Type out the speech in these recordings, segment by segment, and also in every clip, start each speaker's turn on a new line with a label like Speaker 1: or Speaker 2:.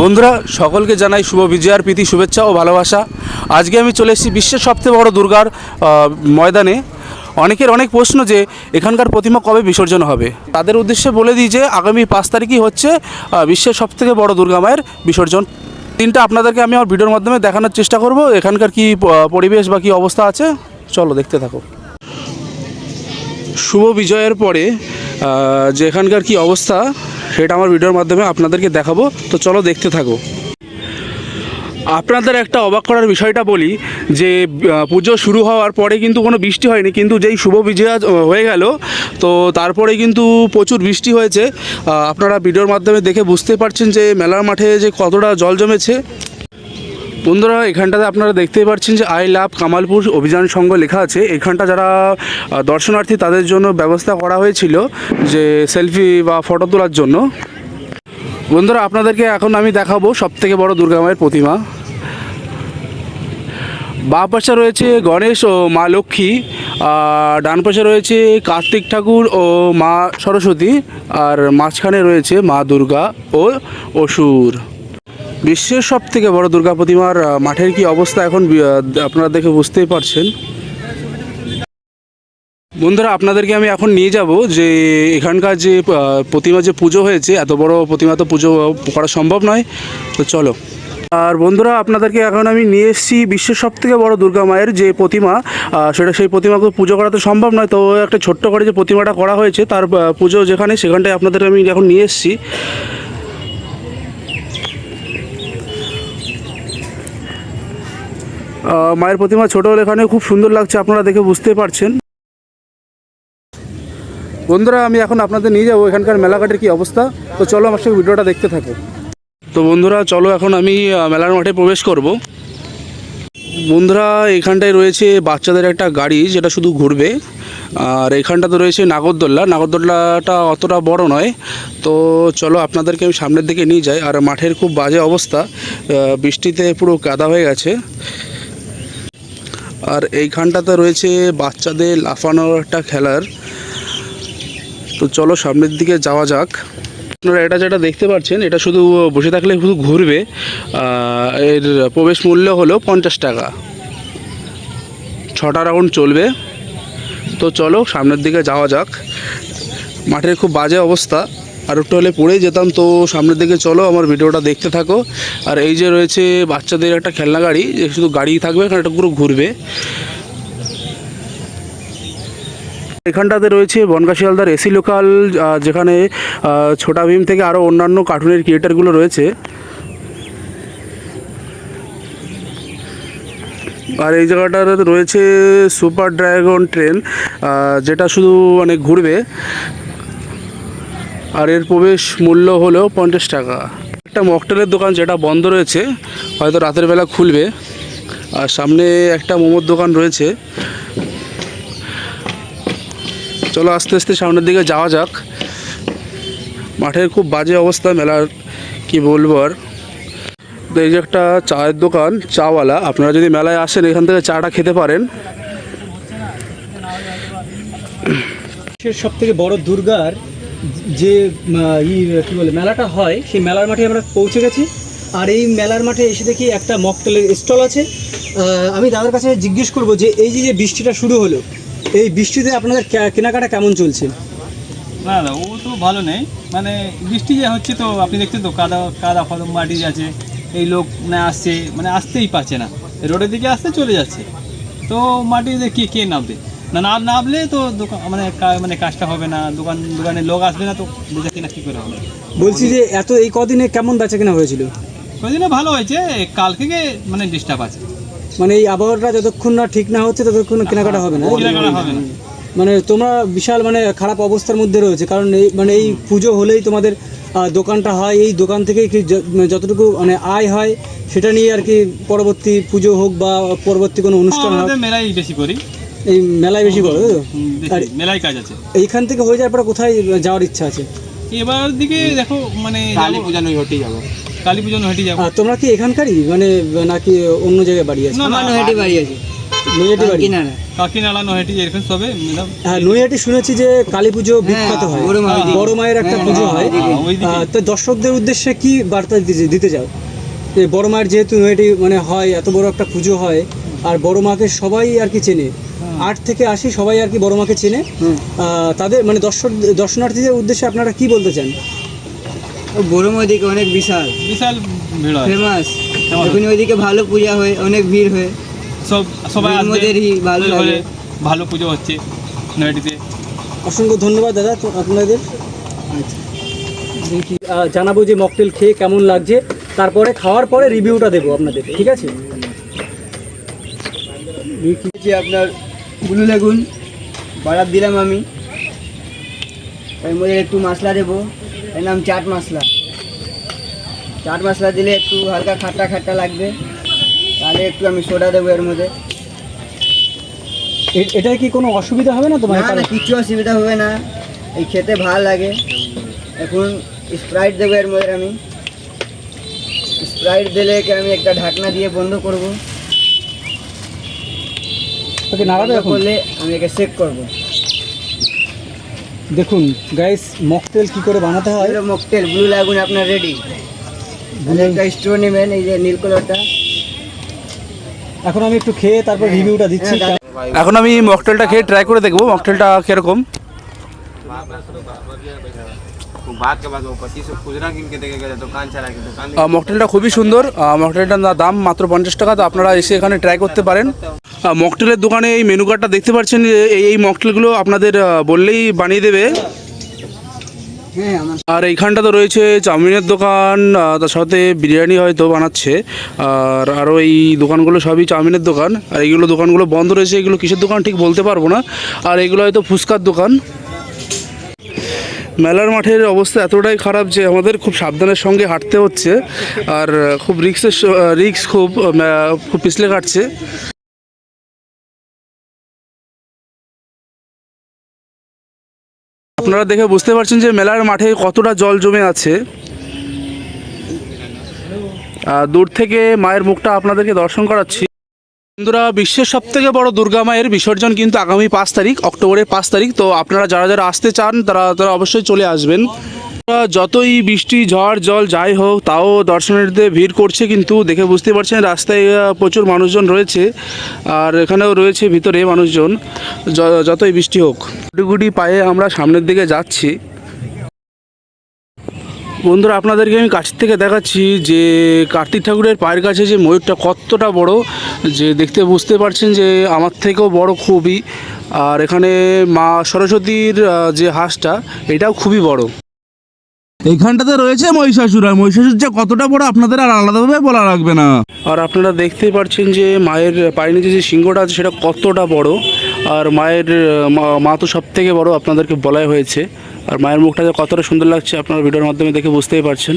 Speaker 1: বন্ধুরা, সকলকে জানাই শুভ বিজয়ার প্রীতি, শুভেচ্ছা ও ভালোবাসা। আজকে আমি চলে এসেছি বিশ্বের সবথেকে বড় দুর্গার ময়দানে। অনেকের অনেক প্রশ্ন যে, এখানকার প্রতিমা কবে বিসর্জন হবে? তাদের উদ্দেশ্যে বলে দিই যে, আগামী পাঁচ তারিখই হচ্ছে বিশ্বের সবথেকে বড় দুর্গা মায়ের বিসর্জন। দিনটা আপনাদেরকে আমি আমার ভিডিওর মাধ্যমে দেখানোর চেষ্টা করব, এখানকার কি পরিবেশ বা কী অবস্থা আছে? চলো, দেখতে থাকো। শুভ বিজয়ের পরে যে এখানকার কি অবস্থা সেটা আমার ভিডিওর মাধ্যমে আপনাদেরকে দেখাবো। তো চলো দেখতে থাকো। আপনাদের একটা অবাক করার বিষয়টা বলি যে পুজো শুরু হওয়ার পরে কিন্তু কোনো বৃষ্টি হয়নি, কিন্তু যেই শুভ বিজয়া হয়ে গেল, তো তারপরে কিন্তু প্রচুর বৃষ্টি হয়েছে। আপনারা ভিডিওর মাধ্যমে দেখে বুঝতে পারছেন যে, মেলার মাঠে যে কতটা জল জমেছে। বন্ধুরা, এখানটাতে আপনারা দেখতেই পাচ্ছেন যে আই লাভ কামালপুর অভিযান সংঘ লেখা আছে। এখানটা যারা দর্শনার্থী, তাদের জন্য ব্যবস্থা করা হয়েছিল যে সেলফি বা ফটো তোলার জন্য। বন্ধুরা, আপনাদেরকে এখন আমি দেখাবো সব থেকে বড় দুর্গা মায়ের প্রতিমা। বা পাশে রয়েছে গণেশ ও মা লক্ষ্মী ডান পাশে রয়েছে কার্তিক ঠাকুর ও মা সরস্বতী, আর মাঝখানে রয়েছে মা দুর্গা ও অসুর। বিশ্বের সব থেকে বড় দুর্গা প্রতিমার মাঠের কি অবস্থা এখন আপনারা দেখে বুঝতেই পারছেন। বন্ধুরা, আপনাদেরকে আমি এখন নিয়ে যাব যে এখানকার যে প্রতিমা যে পুজো হয়েছে, এত বড় প্রতিমা তো পুজো করা সম্ভব নয়, তো চলো। আর বন্ধুরা, আপনাদেরকে এখন আমি নিয়ে এসেছি বিশ্বের সব থেকে বড় দুর্গা মায়ের যে প্রতিমা সেটা সেই প্রতিমাকে পুজো করা তো সম্ভব নয়, তো একটা ছোট্ট করে যে প্রতিমাটা করা হয়েছে, তার পুজো যেখানে, সেখানটায় আপনাদের আমি এখন নিয়ে এসেছি। মায়ের প্রতিমা ছোট হলে এখানে খুব সুন্দর লাগছে, আপনারা দেখে বুঝতে পারছেন। বন্ধুরা, আমি এখন আপনাদের নিয়ে যাব, এখানকার মেলাঘাটের কি অবস্থা? তো চলো আমার সঙ্গে ভিডিওটা দেখতে থাকো। তো বন্ধুরা, চলো এখন আমি মেলার মাঠে প্রবেশ করব। বন্ধুরা, এখানটায় রয়েছে বাচ্চাদের একটা গাড়ি, যেটা শুধু ঘুরবে। আর এখানটাতে রয়েছে নাগরদোল্লা। নাগরদোল্লাটা অতটা বড় নয়। তো চলো আপনাদেরকে আমি সামনের দিকে নিয়ে যাই। আর মাঠের খুব বাজে অবস্থা। বৃষ্টিতে পুরো কাদা হয়ে গেছে। আর এইখানটাতে রয়েছে বাচ্চাদের লাফানোর একটা খেলার। তো চলো সামনের দিকে যাওয়া যাক। আপনারা এটা যেটা দেখতে পাচ্ছেন, এটা শুধু বসে থাকলে শুধু ঘুরবে। এর প্রবেশ মূল্য হলো পঞ্চাশ টাকা। ছটা রাউন্ড চলবে। তো চলো সামনের দিকে যাওয়া যাক। মাঠের খুব বাজে অবস্থা। আর একটু হলে পড়েই যেতাম। তো সামনের দিকে চলো, আমার ভিডিওটা দেখতে থাকো। আর এই যে রয়েছে বাচ্চাদের একটা খেলনা গাড়ি, যে শুধু গাড়ি থাকবে, এখানে একটা পুরো ঘুরবে। এখানটাতে রয়েছে বনগা শিয়ালদার এসি লোকাল যেখানে ছোটা ভীম থেকে আরও অন্যান্য কার্টুনের ক্রিয়েটারগুলো রয়েছে। আর এই জায়গাটাতে রয়েছে সুপার ড্রাগন ট্রেন যেটা শুধু মানে ঘুরবে। আর এর প্রবেশ মূল্য হলো পঞ্চাশ টাকা। একটা মকটেলের দোকান যেটা বন্ধ রয়েছে, হয়তো রাতের বেলা খুলবে। আর সামনে একটা মোমোর দোকান রয়েছে। চলো আস্তে আস্তে সামনের দিকে যাওয়া যাক। মাঠের খুব বাজে অবস্থা, মেলার কি বলব আর। তো এই যে একটা চায়ের দোকান, চাওয়ালা। আপনারা যদি মেলায় আসেন, এখান থেকে চাটা খেতে পারেন।
Speaker 2: সব থেকে বড় দুর্গার যে ই, কি বলে, মেলাটা হয়, সেই মেলার মাঠে আমরা পৌঁছে গেছি। আর এই মেলার মাঠে এসে দেখি একটা মকটেলের স্টল আছে। আমি দাদার কাছে জিজ্ঞেস করব যে, এই যে বৃষ্টিটা শুরু হলো, এই বৃষ্টিতে আপনাদের কেনাকাটা কেমন চলছে?
Speaker 3: না না, ও তো ভালো নেই। মানে বৃষ্টি যে হচ্ছে তো, আপনি দেখছেন তো, কাদা কাদা ফাদা মাটি আছে, এই লোক না আসছে মানে আসতেই পারছে না। রোডের দিকে আসতে চলে যাচ্ছে। তো মাটিতে কে কে নামবে? না না নামলে তো দোকান মানে মানে কাজটা হবে না দোকান দোকানে লোক আসবে না তো বেচা কিনা কী করে হবে?
Speaker 2: বলছি যে এত এই কদিনে কেমন বেচা কেনা হয়েছিল?
Speaker 3: কদিনে ভালো হয়েছে কাল থেকে মানে ডিস্টার্ব আছে।
Speaker 2: মানে এই আবহাওয়াটা যতক্ষণ না ঠিক না হচ্ছে ততক্ষণ কেনাকাটা হবে না?
Speaker 3: কেনাকাটা হবে না।
Speaker 2: মানে তোমরা বিশাল মানে খারাপ অবস্থার মধ্যে রয়েছে কারণ এই মানে এই পুজো হলেই তোমাদের দোকানটা হয় এই দোকান থেকে কি মানে যতটুকু মানে আয় হয় সেটা নিয়ে আর কি পরবর্তী পুজো হোক বা পরবর্তী কোনো অনুষ্ঠান হোক।
Speaker 3: মেলাই বেশি করি।
Speaker 2: এই মেলায় বেশি করো তাই তো?
Speaker 3: হুম,
Speaker 2: আর
Speaker 3: মেলাই কাজ আছে।
Speaker 2: এইখান থেকে হয়ে যাওয়ার পরে কোথায় যাওয়ার ইচ্ছা আছে?
Speaker 3: এবার দিকে দেখো মানে কালী পূজা নই হেঁটেই যাব। কালী পুজো হেঁটে যাব।
Speaker 2: আর তোমরা কি এখানকারই? মানে নাকি অন্য জায়গায় বাড়ি আছে?
Speaker 3: না না
Speaker 2: বাড়ি আছে। নৈহাটি বাড়ি?
Speaker 4: কিনারা
Speaker 3: কাকিনাড়া এরকম সবে
Speaker 2: হ্যাঁ নৈহাটি শুনেছি যে কালী পুজো বিখ্যাত হয়।
Speaker 4: বড় মায়ের
Speaker 2: একটা
Speaker 4: হ্যাঁ,
Speaker 2: পুজো
Speaker 4: হ্যাঁ,
Speaker 2: হয়।
Speaker 3: হ্যাঁ,
Speaker 2: তো দর্শকদের উদ্দেশ্যে কি বার্তা দিতে দিতে চাও? যে বড় মায়ের যেহেতু নৈহাটি মানে হয় এত বড় একটা পুজো হয় আর বড় মাকে সবাই আর কি চেনে আট থেকে আসি সবাই আর কি বড় মাকে চেনে। তাদের মানে দর্শক দর্শনার্থীদের উদ্দেশ্যে আপনারা কি বলতে চান?
Speaker 4: বড় ওইদিকে অনেক বিশাল।
Speaker 3: বিশাল ভিড়
Speaker 4: ফেমাস। এখন ওইদিকে ভালো পূজা হয় অনেক ভিড় হয়।
Speaker 3: সব সবাই
Speaker 4: মধ্যেই ভালো লাগে।
Speaker 3: ভালো পুজো হচ্ছে নহেটিতে
Speaker 2: অসংখ্য ধন্যবাদ দাদা তো আপনাদের। আচ্ছা। জানাব যে মকটেল খেয়ে কেমন লাগছে। তারপরে খাওয়ার পরে রিভিউটা দেবো আপনাদের ঠিক আছে?
Speaker 4: আপনার ব্লু লেগুন বাড়ার দিলাম আমি। এর মধ্যে একটু মশলা দেবো এর নাম চাট মশলা। চাট মশলা দিলে একটু হালকা খাট্টা খাট্টা লাগবে তাহলে একটু আমি সোডা দেবো এর মধ্যে।
Speaker 2: এ- এটায় কি কোনো অসুবিধা হবে না তোমার
Speaker 4: না না কিছু অসুবিধা হবে না। এই খেতে ভালো লাগে। এখন স্প্রাইট দেবো এর মধ্যে আমি। স্প্রাইট দিলে আমি একটা ঢাকনা দিয়ে বন্ধ করব?
Speaker 2: ওকে নাড়াবে এখন
Speaker 4: করলে আমি একে চেক করব
Speaker 2: দেখুন গাইস মকটেল কি করে বানাতে হয়
Speaker 4: মকটেল ব্লু লাগুন আপনার রেডি মানে একটা স্টো নেবেন এই যে নীল কালারটা
Speaker 2: এখন আমি একটু খেয়ে তারপর রিভিউটা দিচ্ছি
Speaker 4: হ্যাঁ,
Speaker 1: এখন আমি মকটেলটা খেয়ে ট্রাই করে দেখব মকটেলটা কীরকম মকটেলটা খুবই সুন্দর। মকটেলটার দাম মাত্র পঞ্চাশ টাকা, তো আপনারা এসে এখানে ট্রাই করতে পারেন। মকটেলের দোকানে এই মেনু কার্ডটা দেখতে পাচ্ছেন এই এই মকটেলগুলো আপনাদের বললেই বানিয়ে দেবে। আর এইখানটা তো রয়েছে চাউমিনের দোকান তার সাথে বিরিয়ানি হয়তো বানাচ্ছে। আর আরও এই দোকানগুলো সবই চাউমিনের দোকান। আর এইগুলো দোকানগুলো বন্ধ রয়েছে, এগুলো কিসের দোকান ঠিক বলতে পারব না। আর এগুলো হয়তো ফুচকার দোকান। মেলার মাঠের অবস্থা এতটাই খারাপ যে আমাদের খুব সাবধানের সঙ্গে হাঁটতে হচ্ছে। আর খুব রিক্সের রিক্স খুব খুব পিছলে কাটছে আপনারা দেখে বুঝতে পারছেন যে মেলার মাঠে কতটা জল জমে আছে। দূর থেকে মায়ের মুখটা আপনাদেরকে দর্শন করাচ্ছি। বন্ধুরা, বিশ্বের সব থেকে বড় দুর্গা মায়ের বিসর্জন কিন্তু আগামী পাঁচ তারিখ, অক্টোবরের পাঁচ তারিখ। তো আপনারা যারা যারা আসতে চান, তারা তারা অবশ্যই চলে আসবেন। যতই বৃষ্টি, ঝড়, জল যাই হোক, তাও দর্শনার্থীদের ভিড় করছে কিন্তু দেখে বুঝতে পারছেন, রাস্তায় প্রচুর মানুষজন রয়েছে। আর এখানেও রয়েছে ভিতরে মানুষজন যতই বৃষ্টি হোক। গুটি গুটি পায়ে আমরা সামনের দিকে যাচ্ছি। বন্ধুরা আপনাদেরকে আমি কাছের থেকে দেখাচ্ছি যে কার্তিক ঠাকুরের পায়ের কাছে যে ময়ূরটা কতটা বড় যে দেখতে বুঝতে পারছেন যে আমার থেকেও বড় খুবই। আর এখানে মা সরস্বতীর যে হাঁসটা এটাও খুবই বড়। এইখানটাতে রয়েছে মহিষাসুর আর মহিষাসুর যে কতটা বড় আপনাদের আর আলাদাভাবে বলা লাগবে না। আর আপনারা দেখতেই পাচ্ছেন যে মায়ের পায়ের নিচে যে সিংহটা আছে সেটা কতটা বড়। আর মায়ের মা- মা তো সব থেকে বড় আপনাদেরকে বলাই হয়েছে। আর মায়ের মুখটা যে কতটা সুন্দর লাগছে আপনারা ভিডিওর মাধ্যমে দেখে বুঝতেই পারছেন।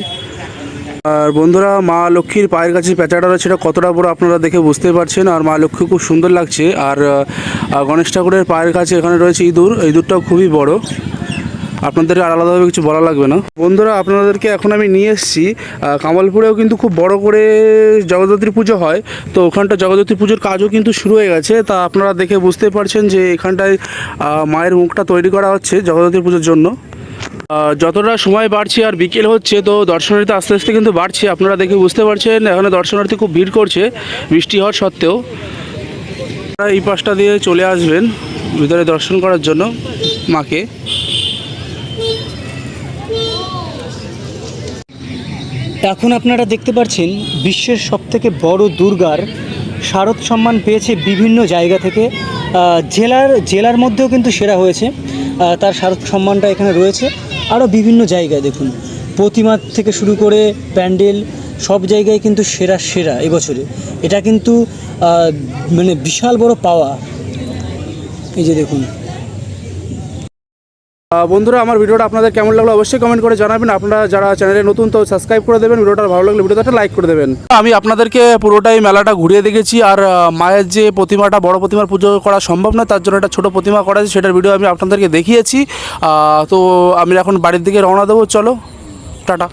Speaker 1: আর বন্ধুরা, মা লক্ষ্মীর পায়ের কাছে পেঁচাটা রয়েছে, এটা কতটা বড় আপনারা দেখে বুঝতে পারছেন। আর মা লক্ষ্মী খুব সুন্দর লাগছে। আর গণেশ ঠাকুরের পায়ের কাছে এখানে রয়েছে ইঁদুর। ইঁদুরটাও খুবই বড়। আপনাদের আর আলাদাভাবে কিছু বলা লাগবে না। বন্ধুরা, আপনাদেরকে এখন আমি নিয়ে এসেছি কামালপুরেও কিন্তু খুব বড় করে জগদ্ধাত্রী পুজো হয়। তো ওখানটা জগদ্ধাত্রী পুজোর কাজও কিন্তু শুরু হয়ে গেছে। তা আপনারা দেখে বুঝতে পারছেন যে এখানটায় মায়ের মুখটা তৈরি করা হচ্ছে জগদ্ধাত্রী পুজোর জন্য। যতটা সময় বাড়ছে আর বিকেল হচ্ছে, তো দর্শনার্থী আস্তে আস্তে কিন্তু বাড়ছে। আপনারা দেখে বুঝতে পারছেন, এখানে দর্শনার্থী খুব ভিড় করছে, বৃষ্টি হওয়ার সত্ত্বেও। এই পাশটা দিয়ে চলে আসবেন, ভিতরে দর্শন করার জন্য মাকে।
Speaker 2: এখন আপনারা দেখতে পাচ্ছেন বিশ্বের সবথেকে বড় দুর্গার শারদ সম্মান পেয়েছে বিভিন্ন জায়গা থেকে। জেলার জেলার মধ্যেও কিন্তু সেরা হয়েছে। তার শারদ সম্মানটা এখানে রয়েছে। আরও বিভিন্ন জায়গায় দেখুন। প্রতিমা থেকে শুরু করে প্যান্ডেল, সব জায়গায় কিন্তু সেরা সেরা এবছরে। এটা কিন্তু মানে বিশাল বড় পাওয়া। এই যে দেখুন।
Speaker 1: বন্ধুরা, আমার ভিডিওটা আপনাদের কেমন লাগল অবশ্যই কমেন্ট করে জানাবেন। আপনারা যারা চ্যানেলে নতুন, তো সাবস্ক্রাইব করে দেবেন। ভিডিওটা ভালো লাগলে ভিডিওটা লাইক করে দেবেন। আমি আপনাদেরকে পুরোটাই মেলাটা ঘুরিয়ে দেখেছি আর মায়ের যে প্রতিমাটা, বড় প্রতিমার পুজো করা সম্ভব না, তার জন্য একটা ছোটো প্রতিমা করা আছে, সেটার ভিডিও আমি আপনাদেরকে দেখিয়েছি। তো আমি এখন বাড়ির দিকে রওনা দেবো। চলো, টাটা।